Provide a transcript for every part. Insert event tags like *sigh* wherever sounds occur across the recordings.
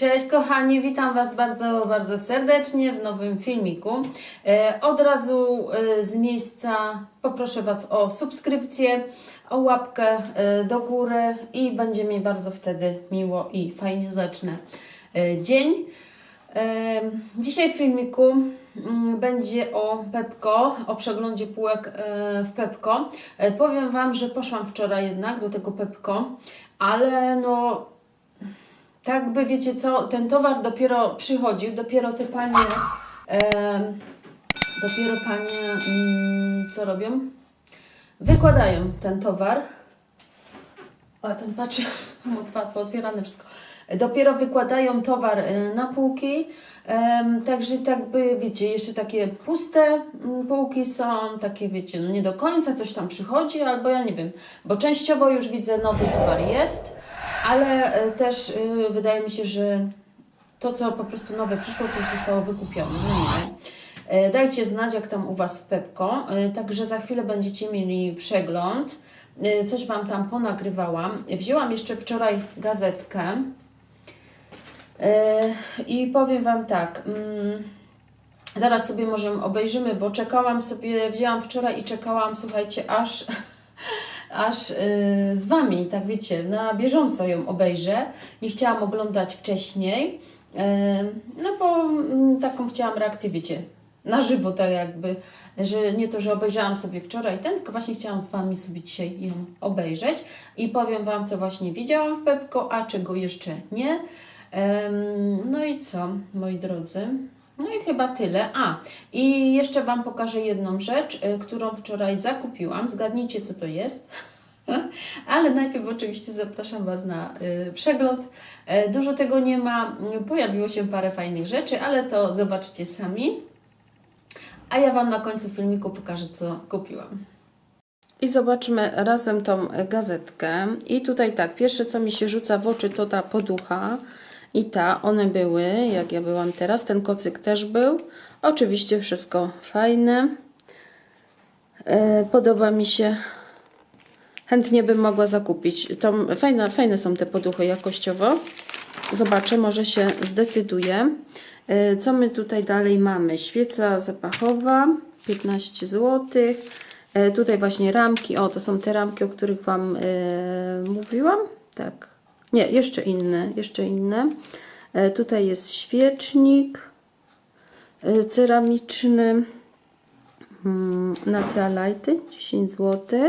Cześć kochani, witam Was bardzo, bardzo serdecznie w nowym filmiku. E, Od razu e, z miejsca poproszę Was o subskrypcję, o łapkę e, do góry i będzie mi bardzo wtedy miło i fajnie zacznę dzień. Dzisiaj w filmiku mm, będzie o Pepko, o przeglądzie półek w Pepko. Powiem Wam, że poszłam wczoraj jednak do tego Pepko, ale no tak by wiecie co, ten towar dopiero przychodził, dopiero te panie, em, dopiero panie, mm, co robią? Wykładają ten towar. O, ten *laughs* otwa- pootwierane wszystko. Dopiero wykładają towar e, na półki, także tak by, wiecie, jeszcze takie puste mm, półki są, takie wiecie, no nie do końca coś tam przychodzi, albo ja nie wiem, bo częściowo już widzę nowy towar jest, ale e, też y, wydaje mi się, że to, co po prostu nowe przyszło, to już zostało wykupione. No nie. E, Dajcie znać, jak tam u Was w Pepko. E, Także za chwilę będziecie mieli przegląd. E, Coś Wam tam ponagrywałam. Wzięłam jeszcze wczoraj gazetkę. E, I powiem Wam tak. mm, Zaraz sobie może obejrzymy, bo czekałam sobie, wzięłam wczoraj i czekałam, słuchajcie, aż *laughs* aż y, z Wami, tak wiecie, na bieżąco ją obejrzę. Nie chciałam oglądać wcześniej, y, no bo mm, taką chciałam reakcję, wiecie, na żywo tak jakby, że nie to, że obejrzałam sobie wczoraj ten, tylko właśnie chciałam z Wami sobie dzisiaj ją obejrzeć i powiem Wam, co właśnie widziałam w Pepko, a czego jeszcze nie. No i co, moi drodzy? No i chyba tyle. A, i jeszcze Wam pokażę jedną rzecz, y, którą wczoraj zakupiłam. Zgadnijcie, co to jest. *laughs* Ale najpierw oczywiście zapraszam Was na y, przegląd. E, Dużo tego nie ma, pojawiło się parę fajnych rzeczy, ale to zobaczcie sami. A ja Wam na końcu filmiku pokażę, co kupiłam. I zobaczmy razem tą gazetkę. I tutaj tak, pierwsze co mi się rzuca w oczy to ta poducha. I ta, one były, jak ja byłam teraz. Ten kocyk też był. Oczywiście wszystko fajne. E, Podoba mi się. Chętnie bym mogła zakupić. To fajne, fajne są te poduchy jakościowo. Zobaczę, może się zdecyduję. E, Co my tutaj dalej mamy? Świeca zapachowa, 15 zł. E, Tutaj właśnie ramki. O, to są te ramki, o których Wam e, mówiłam. Tak. Nie, jeszcze inne, jeszcze inne. E, Tutaj jest świecznik e, ceramiczny na tealajty, 10 zł.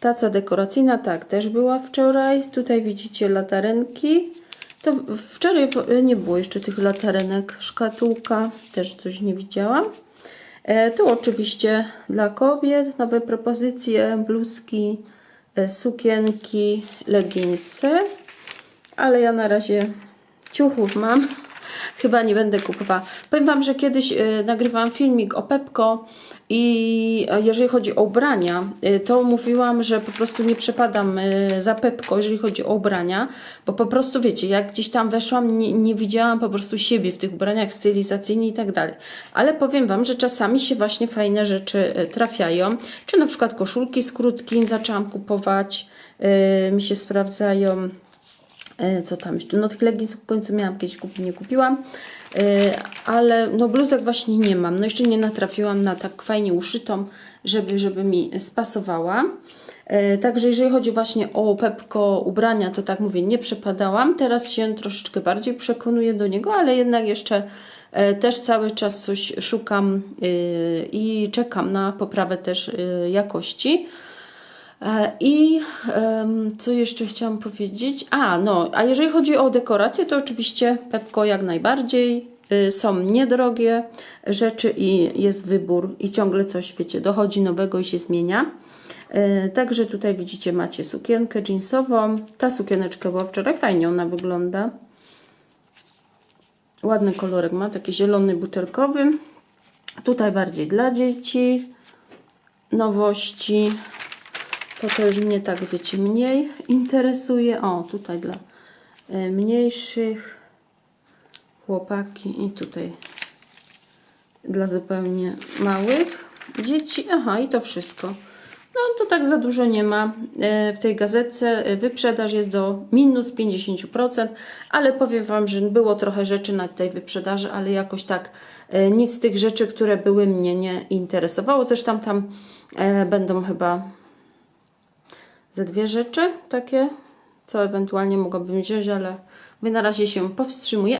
Taca dekoracyjna, tak, też była wczoraj. Tutaj widzicie latarenki. To wczoraj nie było jeszcze tych latarenek. Szkatułka, też coś nie widziałam. E, tu oczywiście dla kobiet nowe propozycje, bluzki, sukienki, leginsy. Ale ja na razie ciuchów mam. Chyba nie będę kupowała. Powiem Wam, że kiedyś y, nagrywałam filmik o Pepko i e, jeżeli chodzi o ubrania, y, to mówiłam, że po prostu nie przepadam y, za Pepko, jeżeli chodzi o ubrania, bo po prostu wiecie, jak gdzieś tam weszłam, nie, nie widziałam po prostu siebie w tych ubraniach stylizacyjnych i tak dalej. Ale powiem Wam, że czasami się właśnie fajne rzeczy y, trafiają, czy na przykład koszulki z krótkim zaczęłam kupować, y, mi się sprawdzają. E, co tam jeszcze? No tych leginsów w końcu miałam kiedyś kupić, nie kupiłam. E, Ale no bluzek właśnie nie mam. No jeszcze nie natrafiłam na tak fajnie uszytą, żeby, żeby mi spasowała. E, Także jeżeli chodzi właśnie o Pepko ubrania, to tak mówię, nie przepadałam. Teraz się troszeczkę bardziej przekonuję do niego, ale jednak jeszcze też cały czas coś szukam i czekam na poprawę też jakości. E, I co jeszcze chciałam powiedzieć? A, no, a jeżeli chodzi o dekoracje, to oczywiście Pepko jak najbardziej. Y, Są niedrogie rzeczy i jest wybór i ciągle coś, wiecie, dochodzi nowego i się zmienia. E, Także tutaj widzicie, macie sukienkę jeansową. Ta sukieneczka była wczoraj, fajnie ona wygląda. Ładny kolorek ma, taki zielony butelkowy. Tutaj bardziej dla dzieci. Nowości. To już mnie tak, wiecie, mniej interesuje. O, tutaj dla e, mniejszych chłopaki i tutaj dla zupełnie małych dzieci. Aha, i to wszystko. No to tak za dużo nie ma e, w tej gazetce. E, Wyprzedaż jest do minus 50%, ale powiem Wam, że było trochę rzeczy na tej wyprzedaży, ale jakoś tak nic z tych rzeczy, które były mnie nie interesowało. Zresztą tam będą chyba ze dwie rzeczy takie, co ewentualnie mogłabym wziąć, ale na razie się powstrzymuję.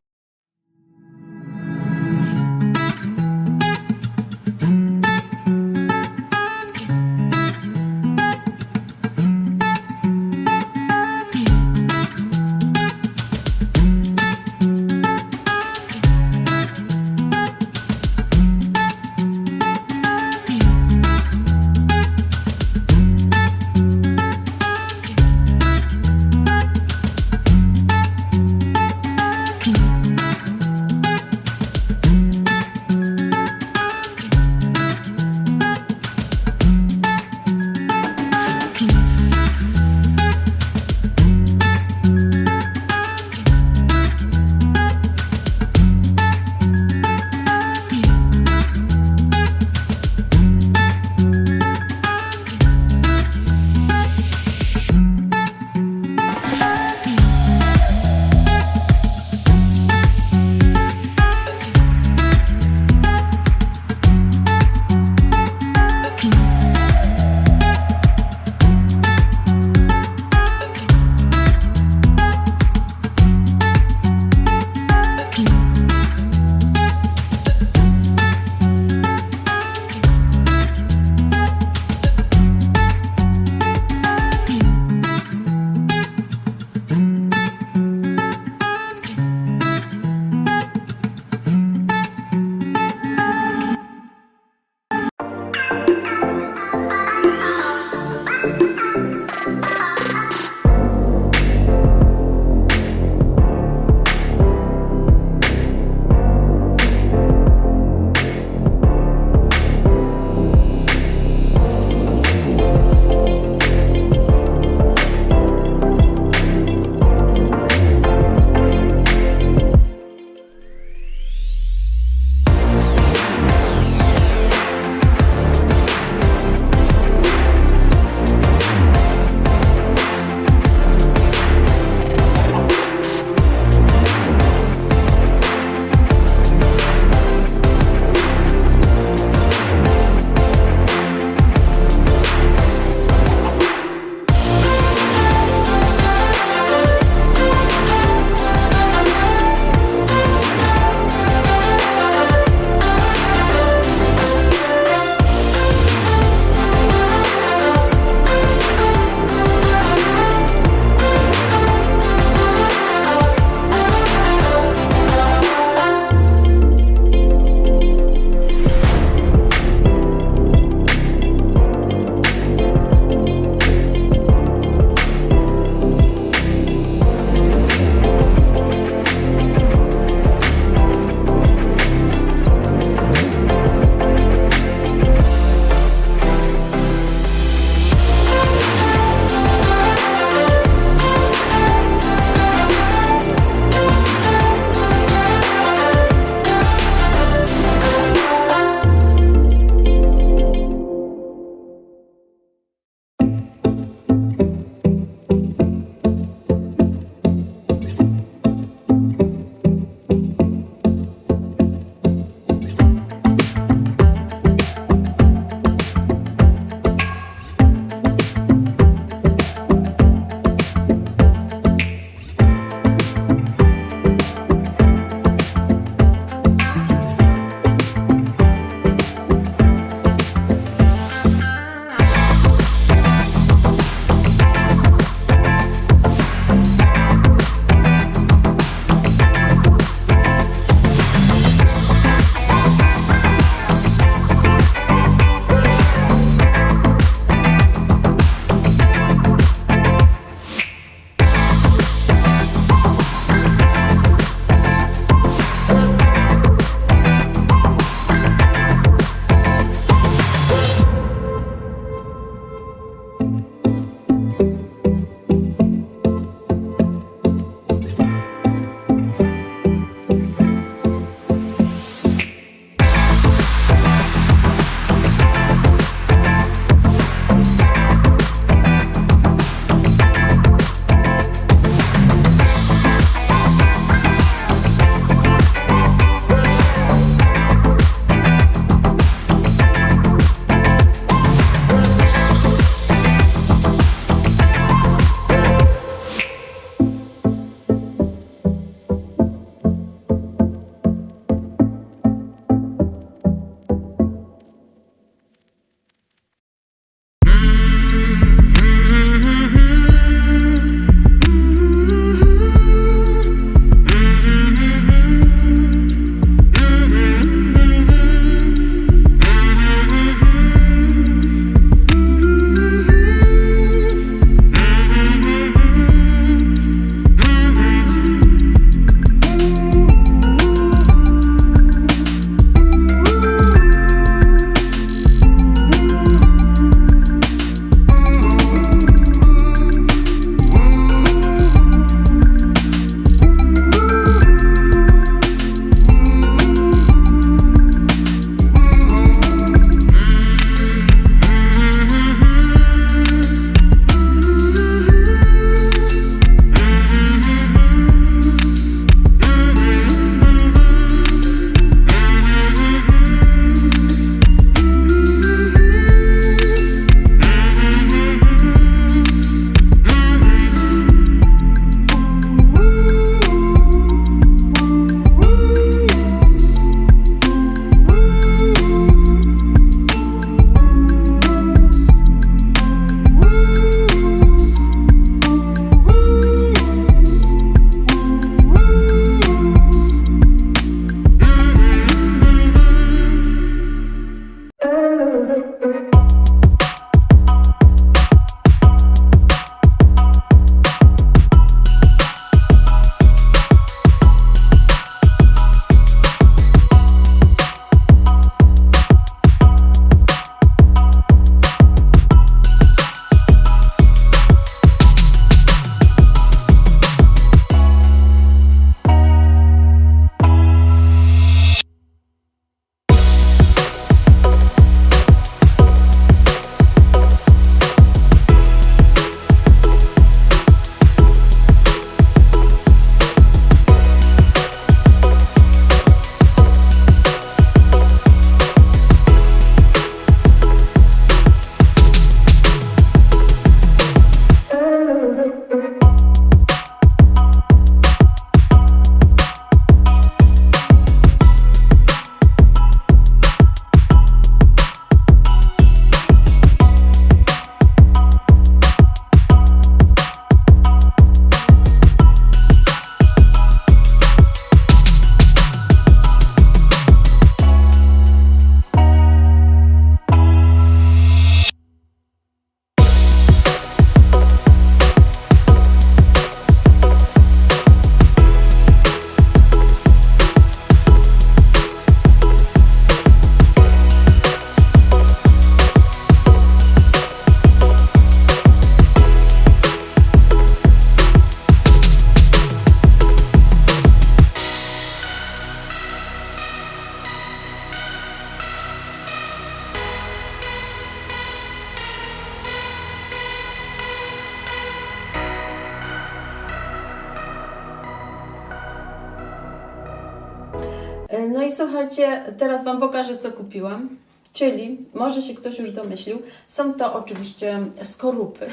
Słuchajcie, teraz Wam pokażę, co kupiłam. Czyli, może się ktoś już domyślił, są to oczywiście skorupy,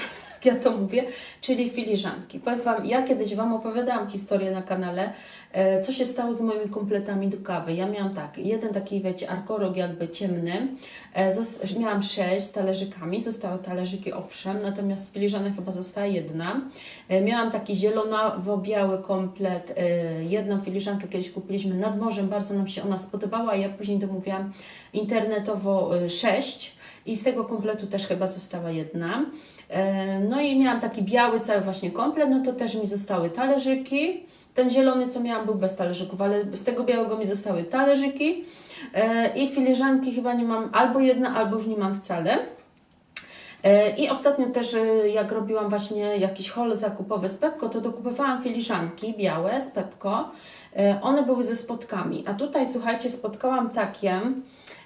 ja to mówię, czyli filiżanki. Powiem Wam, ja kiedyś Wam opowiadałam historię na kanale, e, co się stało z moimi kompletami do kawy. Ja miałam tak, jeden taki, wiecie, arkorok jakby ciemny, e, miałam sześć z talerzykami, zostały talerzyki owszem, natomiast z filiżanek chyba została jedna. E, Miałam taki zielonawo-biały komplet, jedną filiżankę kiedyś kupiliśmy nad morzem, bardzo nam się ona spodobała, ja później domówiłam internetowo sześć i z tego kompletu też chyba została jedna. E, No i miałam taki biały cały właśnie komplet, no to też mi zostały talerzyki. Ten zielony, co miałam, był bez talerzyków, ale z tego białego mi zostały talerzyki e, i filiżanki chyba nie mam, albo jedna, albo już nie mam wcale. E, I ostatnio też, jak robiłam właśnie jakiś haul zakupowy z Pepko, to dokupowałam filiżanki białe z Pepko. E, One były ze spotkami, a tutaj, słuchajcie, spotkałam takie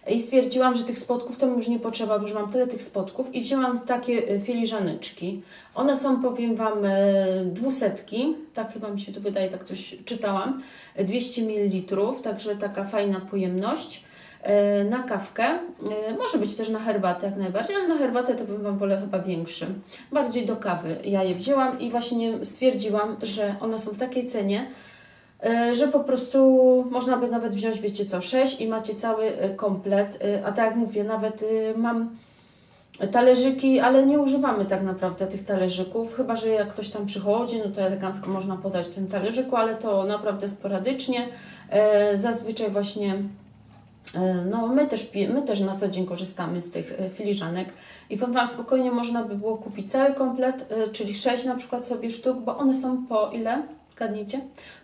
i stwierdziłam, że tych spotków to mi już nie potrzeba, bo już mam tyle tych spotków i wzięłam takie e, filiżaneczki. One są, powiem Wam, e, dwusetki, tak chyba mi się tu wydaje, tak coś czytałam, e, 200 ml, także taka fajna pojemność na kawkę. Może być też na herbatę jak najbardziej, ale na herbatę to bym Wam wolę chyba większy. Bardziej do kawy ja je wzięłam i właśnie stwierdziłam, że one są w takiej cenie, że po prostu można by nawet wziąć, wiecie co, 6 i macie cały e, komplet. E, A tak jak mówię, nawet e, mam talerzyki, ale nie używamy tak naprawdę tych talerzyków, chyba że jak ktoś tam przychodzi, no to elegancko można podać w tym talerzyku, ale to naprawdę sporadycznie. E, Zazwyczaj właśnie E, No, my też, my też na co dzień korzystamy z tych e, filiżanek i powiem Wam, spokojnie można by było kupić cały komplet, e, czyli 6 na przykład sobie sztuk, bo one są po ile? Zgadnijcie?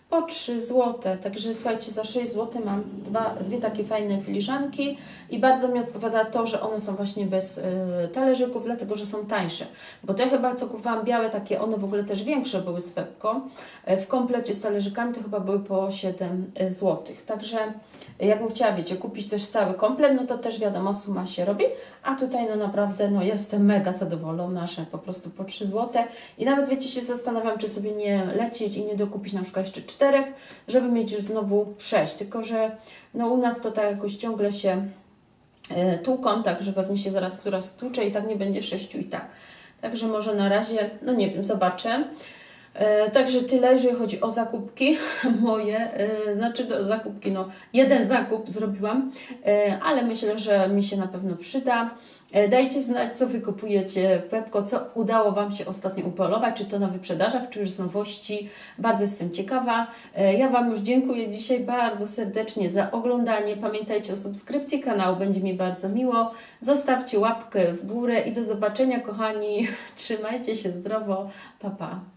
Po 3 zł. Także słuchajcie, za 6 zł mam dwa, dwie takie fajne filiżanki i bardzo mi odpowiada to, że one są właśnie bez y, talerzyków, dlatego że są tańsze. Bo te chyba co kupowałam białe, takie one w ogóle też większe były z Pepko. E, W komplecie z talerzykami to chyba były po 7 zł. Także jakbym chciała, wiecie, kupić też cały komplet, no to też wiadomo, suma się robi, a tutaj no naprawdę, no jestem mega zadowolona, że po prostu po 3 zł i nawet, wiecie, się zastanawiam, czy sobie nie lecieć i nie dokupić na przykład jeszcze czterech, żeby mieć już znowu 6, tylko że no u nas to tak jakoś ciągle się e, tłuką, tak, że pewnie się zaraz któraś stłucze i tak nie będzie sześciu i tak. Także może na razie, no nie wiem, zobaczę. E, Także tyle, jeżeli chodzi o zakupki *laughs* moje, e, znaczy do zakupki, no jeden zakup zrobiłam, e, ale myślę, że mi się na pewno przyda. Dajcie znać, co Wy kupujecie w Pepko, co udało Wam się ostatnio upolować, czy to na wyprzedażach, czy już z nowości. Bardzo jestem ciekawa. Ja Wam już dziękuję dzisiaj bardzo serdecznie za oglądanie. Pamiętajcie o subskrypcji kanału, będzie mi bardzo miło. Zostawcie łapkę w górę i do zobaczenia, kochani. *laughs* Trzymajcie się zdrowo. Pa, pa.